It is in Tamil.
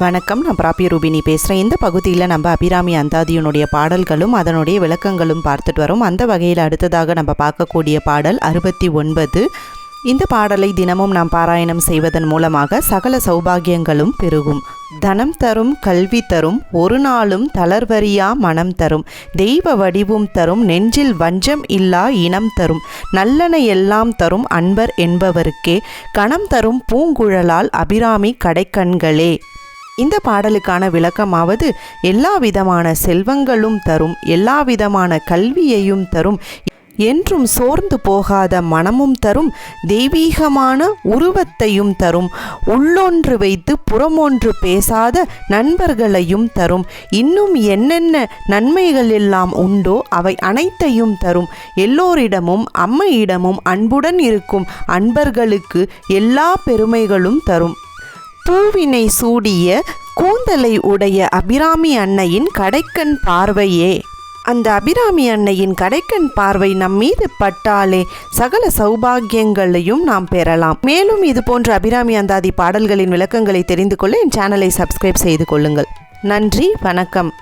வணக்கம். நான் பிராபிய ரூபினி பேசுகிறேன் இந்த பகுதியில் நம்ம அபிராமி அந்தாதியினுடைய பாடல்களும் அதனுடைய விளக்கங்களும் பார்த்துட்டு வரோம். அந்த வகையில் அடுத்ததாக நம்ம பார்க்கக்கூடிய பாடல் அறுபத்தி ஒன்பது. இந்த பாடலை தினமும் நாம் பாராயணம் செய்வதன் மூலமாக சகல சௌபாகியங்களும் பெருகும். தனம் தரும் கல்வி தரும் ஒரு நாளும் தளர்வரியா மனம் தரும். தெய்வ வடிவும் தரும் நெஞ்சில் வஞ்சம் இல்லா இனம் தரும். நல்லன எல்லாம் தரும் அன்பர் என்பவருக்கே. கணம் தரும் பூங்குழலால் அபிராமி கடைக்கண்களே. இந்த பாடலுக்கான விளக்கமாவது எல்லா விதமான செல்வங்களும் தரும் எல்லா விதமான கல்வியையும் தரும் என்றும் சோர்ந்து போகாத மனமும் தரும் தெய்வீகமான உருவத்தையும் தரும் உள்ளொன்று வைத்து புறமொன்று பேசாத நண்பர்களையும் தரும் இன்னும் என்னென்ன நன்மைகள் எல்லாம் உண்டோ அவை அனைத்தையும் தரும். எல்லோரிடமும் அம்மையிடமும் அன்புடன் இருக்கும் அன்பர்களுக்கு எல்லா பெருமைகளும் தரும். பூவினை சூடிய கூந்தலை உடைய அபிராமி அன்னையின் கடைக்கண் பார்வையே. அந்த அபிராமி அன்னையின் கடைக்கண் பார்வை நம் மீது பட்டாலே சகல சௌபாகியங்களையும் நாம் பெறலாம். மேலும் இது போன்ற அபிராமி அந்தாதி பாடல்களின் விளக்கங்களை தெரிந்து கொள்ள என் சேனலை சப்ஸ்கிரைப் செய்து கொள்ளுங்கள். நன்றி வணக்கம்.